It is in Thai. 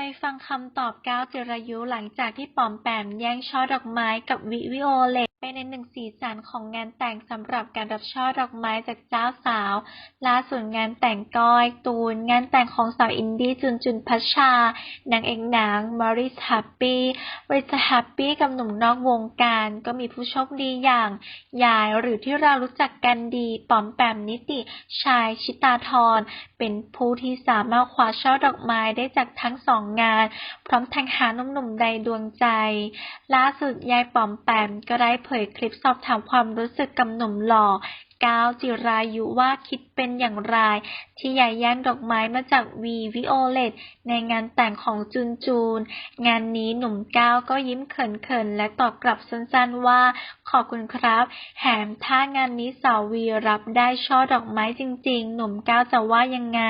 ไปฟังคำตอบก้าว จิรายุ หลังจากที่ป๋อมแปมแย่งช่อดอกไม้กับวิ วิโอเลต ไปในหนึ่งสีสันของงานแต่งสำหรับการรับช่อดอกไม้จากเจ้าสาว ล่าสุดงานแต่งก้อยตูน งานแต่งของสาวอินดี้จุนจุนพัชชานางเอกหนังมาริสแฮปปี้ริสแฮปปี้กับหนุ่มนอกวงการ ก็มีผู้โชคดีอย่างยายหรือที่เรารู้จักกันดีป๋อมแปมนิติชายชิตาธรเป็นผู้ที่สามารถคว้าช่อดอกไม้ได้จากทั้งสองงาน พร้อมทั้งหาหนุ่มๆใดดวงใจ ล่าสุดยายป๋อมแปมก็ได้เผยยคลิปสอบถามความรู้สึกกับหนุ่มหล่อก้าวจิรายุว่าคิดเป็นอย่างไร ที่ยายแย่งดอกไม้มาจากวีวิโอเลตในงานแต่งของจุนจูน งานนี้หนุ่มก้าวก็ยิ้มเขินๆ และตอบกลับสั้นๆว่า ขอบคุณครับ แถมถ้างานนี้สาววีรับได้ช่อดอกไม้จริงๆ หนุ่มก้าวจะว่ายังไง